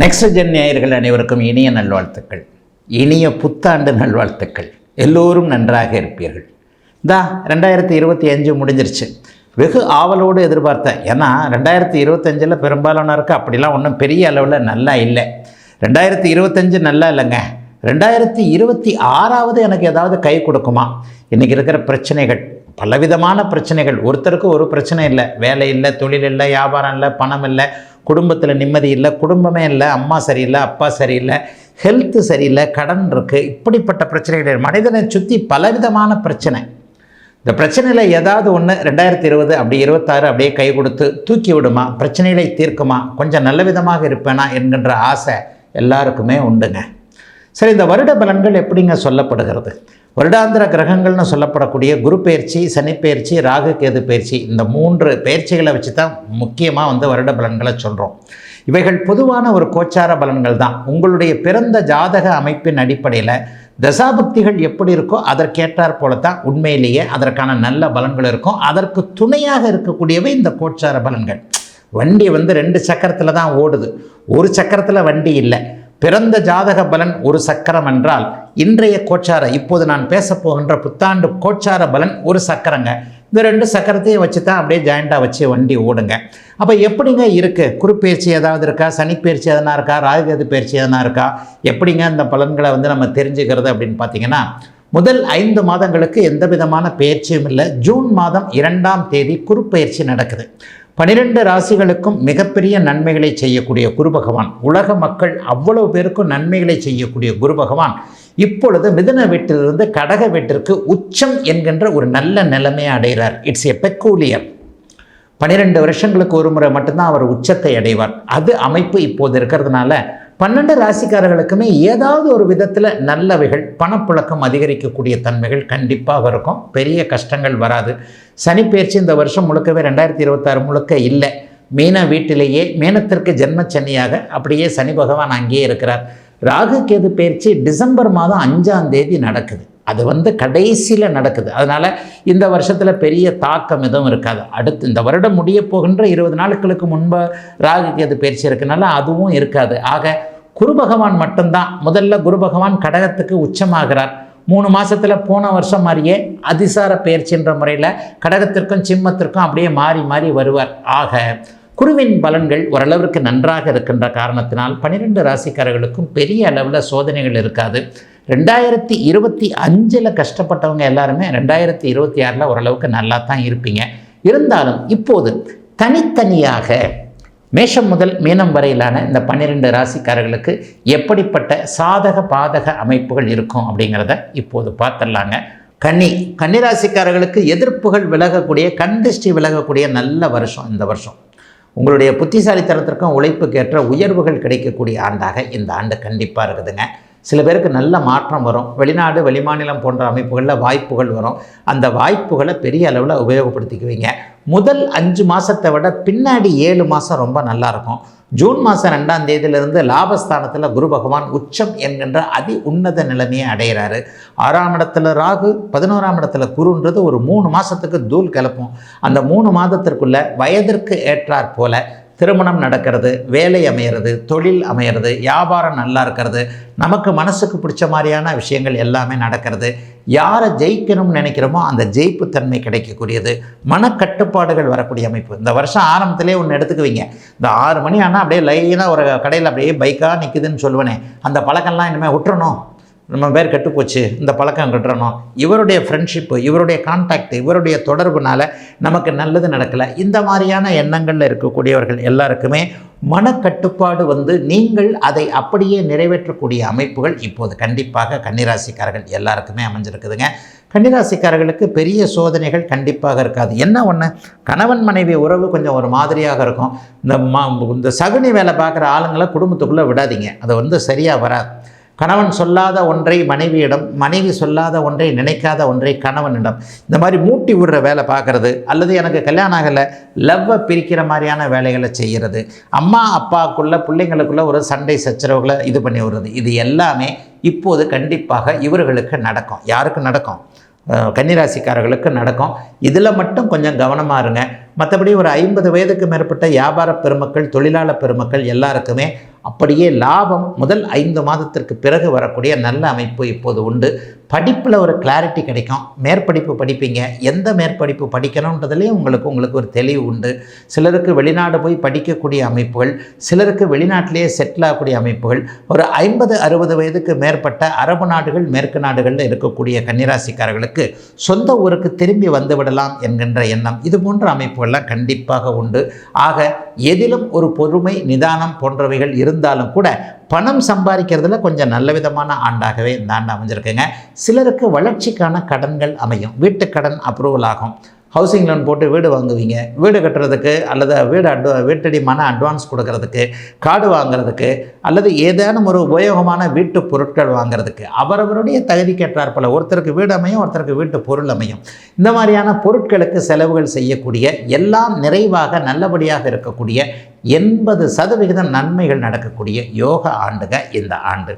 Next gen நேயர்கள் அனைவருக்கும் இனிய நல்வாழ்த்துக்கள். இனிய புத்தாண்டு நல்வாழ்த்துக்கள். எல்லோரும் நன்றாக இருப்பீர்கள். இந்தா ரெண்டாயிரத்தி இருபத்தி அஞ்சு முடிஞ்சிருச்சு. வெகு ஆவலோடு எதிர்பார்த்தேன். ஏன்னா ரெண்டாயிரத்தி இருபத்தஞ்சில் பெரும்பாலானோருக்கு அப்படிலாம் ஒன்றும் பெரிய அளவில் நல்லா இல்லை. ரெண்டாயிரத்தி இருபத்தஞ்சு நல்லா இல்லைங்க. ரெண்டாயிரத்தி இருபத்தி ஆறாவது எனக்கு ஏதாவது கை கொடுக்குமா? இன்றைக்கி இருக்கிற பிரச்சனைகள். பலவிதமான பிரச்சனைகள். ஒருத்தருக்கு ஒரு பிரச்சனை இல்லை. வேலை இல்லை தொழில் இல்லை வியாபாரம் இல்லை பணம் இல்லை குடும்பத்தில் நிம்மதி இல்லை குடும்பமே இல்லை அம்மா சரியில்லை அப்பா சரியில்லை ஹெல்த்து சரியில்லை கடன் இருக்குது இப்படிப்பட்ட பிரச்சனைகள். மனிதனை சுற்றி பலவிதமான பிரச்சனை. இந்த பிரச்சனையில் ஏதாவது ஒன்று ரெண்டாயிரத்தி இருபது அப்படி இருபத்தாறு அப்படியே கை கொடுத்து தூக்கி விடுமா? பிரச்சனைகளை தீர்க்குமா? கொஞ்சம் நல்ல விதமாக இருப்பேனா? என்கின்ற ஆசை எல்லாருக்குமே உண்டுங்க. சரி இந்த வருட பலன்கள் எப்படிங்க சொல்லப்படுகிறது? வருடாந்திர கிரகங்கள்னு சொல்லப்படக்கூடிய குரு பயிற்சி சனி பயிற்சி ராகு கேது பயிற்சி இந்த மூன்று பயிற்சிகளை வச்சு தான் முக்கியமாக வந்து வருட பலன்களை சொல்கிறோம் இவைகள் பொதுவான ஒரு கோச்சார பலன்கள் தான். உங்களுடைய பிறந்த ஜாதக அமைப்பின் அடிப்படையில் தசாபக்திகள் எப்படி இருக்கோ அதற்கேற்றார் போல தான் உண்மையிலேயே அதற்கான நல்ல பலன்கள் இருக்கும். அதற்கு துணையாக இருக்கக்கூடியவை இந்த கோச்சார பலன்கள். வண்டி வந்து ரெண்டு சக்கரத்தில் தான் ஓடுது. ஒரு சக்கரத்தில் வண்டி இல்லை. பிறந்த ஜாதக பலன் ஒரு சக்கரம் என்றால் இன்றைய கோச்சார இப்போது நான் பேசப்போகின்ற புத்தாண்டு கோச்சார பலன் ஒரு சக்கரங்க. இந்த ரெண்டு சக்கரத்தையும் வச்சு தான் அப்படியே ஜாயிண்டாக வச்சு வண்டி ஓடுங்க. அப்போ எப்படிங்க இருக்குது குறுப்பயிற்சி ஏதாவது இருக்கா? சனிப்பெயர்ச்சி எதனா இருக்கா? ராகுகேது பயிற்சி எதனா இருக்கா? எப்படிங்க அந்த பலன்களை வந்து நம்ம தெரிஞ்சுக்கிறது அப்படின்னு பார்த்தீங்கன்னா முதல் ஐந்து மாதங்களுக்கு எந்த விதமான பயிற்சியும் இல்லை. ஜூன் மாதம் இரண்டாம் தேதி குறுப்பயிற்சி நடக்குது. பனிரெண்டு ராசிகளுக்கும் மிகப்பெரிய நன்மைகளை செய்யக்கூடிய குரு பகவான். உலக மக்கள் அவ்வளவு பேருக்கும் நன்மைகளை செய்யக்கூடிய குரு பகவான். இப்பொழுது மிதுன வீட்டிலிருந்து கடக வீட்டிற்கு உச்சம் என்கின்ற ஒரு நல்ல நிலைமையை அடைகிறார். இட்ஸ் எ பெக்கூலியர் பன்னிரெண்டு வருஷங்களுக்கு ஒரு முறை மட்டும்தான் அவர் உச்சத்தை அடைவார். அது அமைப்பு இப்போது இருக்கிறதுனால பன்னெண்டு ராசிக்காரர்களுக்குமே ஏதாவது ஒரு விதத்தில் நல்லவைகள் பணப்புழக்கம் அதிகரிக்கக்கூடிய தன்மைகள் கண்டிப்பாக இருக்கும். பெரிய கஷ்டங்கள் வராது. சனிப்பெயர்ச்சி இந்த வருஷம் முழுக்கவே ரெண்டாயிரத்தி இருபத்தாறு முழுக்க இல்லை. மீன வீட்டிலேயே மீனத்திற்கு ஜென்மச்சனியாக அப்படியே சனி பகவான் அங்கேயே இருக்கிறார். ராகு கேது பயிற்சி டிசம்பர் மாதம் அஞ்சாம் தேதி நடக்குது. அது வந்து கடைசியில் நடக்குது. அதனால் இந்த வருஷத்தில் பெரிய தாக்கம் எதுவும் இருக்காது. அடுத்து இந்த வருடம் முடிய போகின்ற இருபது நாட்களுக்கு முன்பு ராகுக்கு அது பயிற்சி இருக்கனால அதுவும் இருக்காது. ஆக குரு பகவான் மட்டும்தான். முதல்ல குரு பகவான் கடகத்துக்கு உச்சமாகிறார். மூணு மாதத்தில் போன வருஷம் மாதிரியே அதிசார பயிற்சின்ற முறையில் கடகத்திற்கும் சிம்மத்திற்கும் அப்படியே மாறி மாறி வருவார். ஆக குருவின் பலன்கள் ஓரளவிற்கு நன்றாக இருக்கின்ற காரணத்தினால் பன்னிரெண்டு ராசிக்காரர்களுக்கும் பெரிய அளவில் சோதனைகள் இருக்காது. ரெண்டாயிரத்தி இருபத்தி அஞ்சில் கஷ்டப்பட்டவங்க எல்லாருமே ரெண்டாயிரத்தி இருபத்தி ஆறில் ஓரளவுக்கு நல்லா தான் இருப்பீங்க. இருந்தாலும் இப்போது தனித்தனியாக மேஷம் முதல் மீனம் வரையிலான இந்த பன்னிரெண்டு ராசிக்காரர்களுக்கு எப்படிப்பட்ட சாதக பாதக அமைப்புகள் இருக்கும் அப்படிங்கிறத இப்போது பார்த்துடலாங்க. கன்னி கன்னிராசிக்காரர்களுக்கு எதிர்ப்புகள் விலகக்கூடிய கண்டிஷ்டி விலகக்கூடிய நல்ல வருஷம் இந்த வருஷம். உங்களுடைய புத்திசாலித்தனத்திற்கும் உழைப்புக்கேற்ற உயர்வுகள் கிடைக்கக்கூடிய ஆண்டாக இந்த ஆண்டு கண்டிப்பாக இருக்குதுங்க. சில பேருக்கு நல்ல மாற்றம் வரும். வெளிநாடு வெளிமாநிலம் போன்ற அமைப்புகளில் வாய்ப்புகள் வரும். அந்த வாய்ப்புகளை பெரிய அளவில் உபயோகப்படுத்திக்குவீங்க. முதல் அஞ்சு மாதத்தை விட பின்னாடி ஏழு மாதம் ரொம்ப நல்லாயிருக்கும் ஜூன் மாதம் ரெண்டாம் தேதியிலிருந்து லாபஸ்தானத்தில் குரு பகவான் உச்சம் என்கின்ற அதி உன்னத நிலைமையை அடைகிறாரு ஆறாம் இடத்துல ராகு பதினோராம் இடத்துல குருன்றது ஒரு மூணு மாதத்துக்கு தூள் கிளப்பும் அந்த மூணு மாதத்திற்குள்ளே வயதிற்கு ஏற்றாற் போல திருமணம் நடக்கிறது வேலை அமையிறது தொழில் அமையிறது வியாபாரம் நல்லா இருக்கிறது நமக்கு மனசுக்கு பிடிச்ச மாதிரியான விஷயங்கள் எல்லாமே நடக்கிறது. யாரை ஜெயிக்கணும்னு நினைக்கிறோமோ அந்த ஜெயிப்பு தன்மை கிடைக்கக்கூடியது. மனக்கட்டுப்பாடுகள் வரக்கூடிய அமைப்பு. இந்த வருஷம் ஆரம்பத்திலே ஒன்று எடுத்துக்குவீங்க. இந்த ஆறு மணி ஆனால் அப்படியே லைனாக ஒரு கடையில் அப்படியே பைக்காக நிற்குதுன்னு சொல்லுவேனே. அந்த பழக்கம்லாம் இனிமேல் விட்டுறணும். நம்ம பேர் கெட்டுப்போச்சு இந்த பழக்கம் கட்டுறணும் இவருடைய ஃப்ரெண்ட்ஷிப்பு இவருடைய கான்டாக்ட் இவருடைய தொடர்புனால நமக்கு நல்லது நடக்கலை. இந்த மாதிரியான எண்ணங்களில் இருக்கக்கூடியவர்கள் எல்லாருக்குமே மனக்கட்டுப்பாடு வந்து நீங்கள் அதை அப்படியே நிறைவேற்றக்கூடிய அமைப்புகள் இப்போது கண்டிப்பாக கன்னிராசிக்காரர்கள் எல்லாருக்குமே அமைஞ்சிருக்குதுங்க. கன்னிராசிக்காரர்களுக்கு பெரிய சோதனைகள் கண்டிப்பாக இருக்காது. என்ன ஒன்று கணவன் மனைவி உறவு கொஞ்சம் ஒரு மாதிரியாக இருக்கும். இந்த மா இந்த சகுனி வேலை பார்க்குற ஆளுங்களை குடும்பத்துக்குள்ளே விடாதீங்க. அது வந்து சரியாக வராது. கணவன் சொல்லாத ஒன்றை மனைவியிடம் மனைவி சொல்லாத ஒன்றை நினைக்காத ஒன்றை கணவனிடம். இந்த மாதிரி மூட்டி விடுற வேலை பார்க்குறது அல்லது எனக்கு கல்யாணம் ஆகலை லவ்வை பிரிக்கிற மாதிரியான வேலைகளை செய்கிறது அம்மா அப்பாக்குள்ளே பிள்ளைங்களுக்குள்ள ஒரு சண்டை சச்சரவுகளை இது பண்ணி விடுறது. இது எல்லாமே இப்போது கண்டிப்பாக இவர்களுக்கு நடக்கும். யாருக்கு நடக்கும்? கன்னிராசிக்காரர்களுக்கு நடக்கும். இதில் மட்டும் கொஞ்சம் கவனமாக இருங்க. மற்றபடி ஒரு ஐம்பது வயதுக்கு மேற்பட்ட வியாபார பெருமக்கள் தொழிலாளர் பெருமக்கள் எல்லாருக்குமே அப்படியே லாபம் முதல் ஐந்து மாதத்திற்கு பிறகு வரக்கூடிய நல்ல அமைப்பு இப்போது உண்டு. படிப்பில் ஒரு கிளாரிட்டி கிடைக்கும். மேற்படிப்பு படிப்பீங்க. எந்த மேற்படிப்பு படிக்கணுன்றதுலேயும் உங்களுக்கு உங்களுக்கு ஒரு தெளிவு உண்டு. சிலருக்கு வெளிநாடு போய் படிக்கக்கூடிய அமைப்புகள் சிலருக்கு வெளிநாட்டிலேயே செட்டில் ஆகக்கூடிய அமைப்புகள். ஒரு ஐம்பது அறுபது வயதுக்கு மேற்பட்ட அரபு நாடுகள் மேற்கு நாடுகளில் இருக்கக்கூடிய கன்னிராசிக்காரர்களுக்கு சொந்த ஊருக்கு திரும்பி வந்து விடலாம் என்கின்ற எண்ணம். இது போன்ற அமைப்புகள் அமைப்புகள்லாம் கண்டிப்பாக உண்டு. ஆக எதிலும் ஒரு பொறுமை நிதானம் போன்றவைகள் இருந்தாலும் கூட பணம் சம்பாதிக்கிறதுல கொஞ்சம் நல்ல விதமான ஆண்டாகவே இந்த ஆண்டு அமைஞ்சிருக்குங்க. சிலருக்கு வளர்ச்சிக்கான கடன்கள் அமையும். வீட்டு கடன் அப்ரூவல் ஆகும். ஹவுசிங் லோன் போட்டு வீடு வாங்குவீங்க. வீடு கட்டுறதுக்கு அல்லது வீடு அட்வா வீட்டடி மன அட்வான்ஸ் கொடுக்கறதுக்கு காடு வாங்குறதுக்கு அல்லது ஏதேனும் ஒரு உபயோகமான வீட்டு பொருட்கள் வாங்குறதுக்கு அவரவருடைய தகுதிக்கேற்றார் போல ஒருத்தருக்கு வீடு அமையும் ஒருத்தருக்கு வீட்டு பொருள் அமையும். இந்த மாதிரியான பொருட்களுக்கு செலவுகள் செய்யக்கூடிய எல்லாம் நிறைவாக நல்லபடியாக இருக்கக்கூடிய எண்பது சதவிகிதம் நன்மைகள் நடக்கக்கூடிய யோக ஆண்டுக இந்த ஆண்டு.